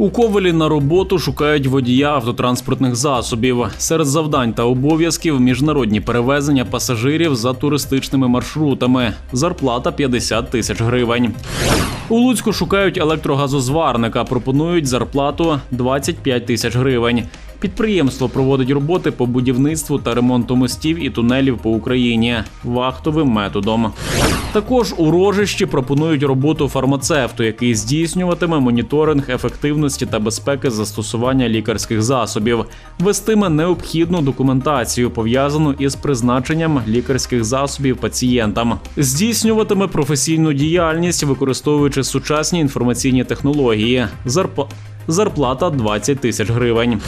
У Ковелі на роботу шукають водія автотранспортних засобів. Серед завдань та обов'язків міжнародні перевезення пасажирів за туристичними маршрутами. Зарплата 50 тисяч гривень. У Луцьку шукають електрогазозварника. Пропонують зарплату 25 тисяч гривень. Підприємство проводить роботи по будівництву та ремонту мостів і тунелів по Україні вахтовим методом. Також у рожищі пропонують роботу фармацевту, який здійснюватиме моніторинг ефективності та безпеки застосування лікарських засобів, вестиме необхідну документацію, пов'язану із призначенням лікарських засобів пацієнтам, здійснюватиме професійну діяльність, використовуючи сучасні інформаційні технології. Зарпа... Зарплата 20 тисяч гривень.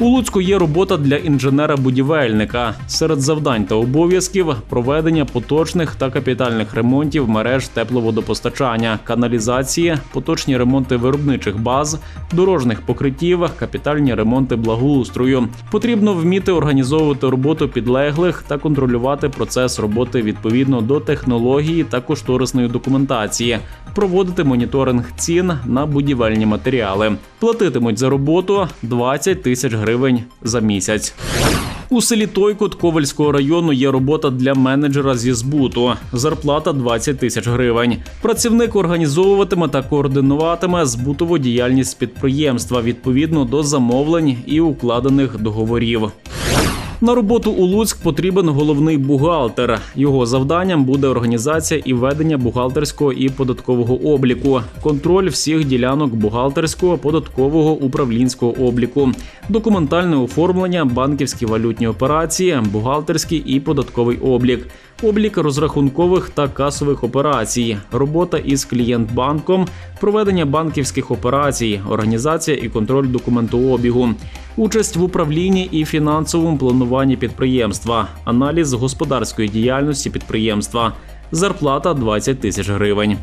У Луцьку є робота для інженера-будівельника. Серед завдань та обов'язків проведення поточних та капітальних ремонтів мереж тепловодопостачання, каналізації, поточні ремонти виробничих баз, дорожніх покриттів, капітальні ремонти благоустрою. Потрібно вміти організовувати роботу підлеглих та контролювати процес роботи відповідно до технології та кошторисної документації, проводити моніторинг цін на будівельні матеріали. Платитимуть за роботу 20 тисяч гривень за місяць. У селі Тойкут Ковальського району є робота для менеджера зі збуту. Зарплата 20 тисяч гривень. Працівник організовуватиме та координуватиме збутову діяльність підприємства відповідно до замовлень і укладених договорів. На роботу у Луцьк потрібен головний бухгалтер. Його завданням буде організація і ведення бухгалтерського і податкового обліку, контроль всіх ділянок бухгалтерського, податкового управлінського обліку, документальне оформлення, банківські валютні операції, бухгалтерський і податковий облік. Облік розрахункових та касових операцій, робота із клієнтбанком, проведення банківських операцій, організація і контроль документообігу, участь в управлінні і фінансовому плануванні підприємства, аналіз господарської діяльності підприємства, зарплата 20 тисяч гривень.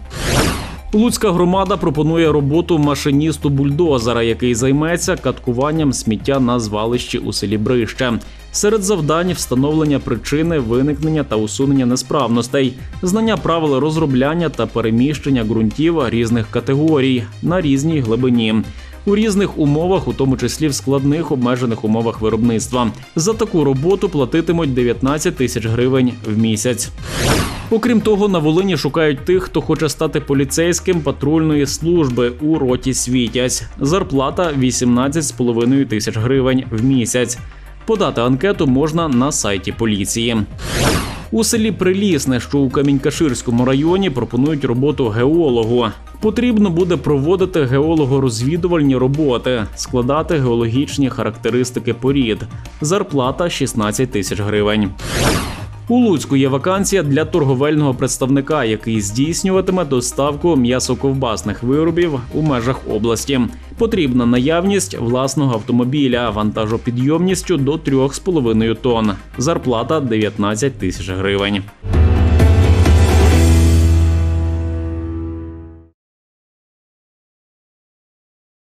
Луцька громада пропонує роботу машиністу бульдозера, який займеться каткуванням сміття на звалищі у селі Брище. Серед завдань встановлення причини виникнення та усунення несправностей, знання правил розробляння та переміщення ґрунтів різних категорій на різній глибині. У різних умовах, у тому числі в складних обмежених умовах виробництва, за таку роботу платитимуть 19 тисяч гривень в місяць. Окрім того, на Волині шукають тих, хто хоче стати поліцейським патрульної служби у роті Світязь. Зарплата 18,5 тисяч гривень в місяць. Подати анкету можна на сайті поліції. У селі Прилісне, що у Камінькаширському районі, пропонують роботу геологу. Потрібно буде проводити геолого-розвідувальні роботи, складати геологічні характеристики порід. Зарплата 16 тисяч гривень. У Луцьку є вакансія для торговельного представника, який здійснюватиме доставку м'ясоковбасних виробів у межах області. Потрібна наявність власного автомобіля вантажопідйомністю до 3,5 тонн. Зарплата 19 тисяч гривень.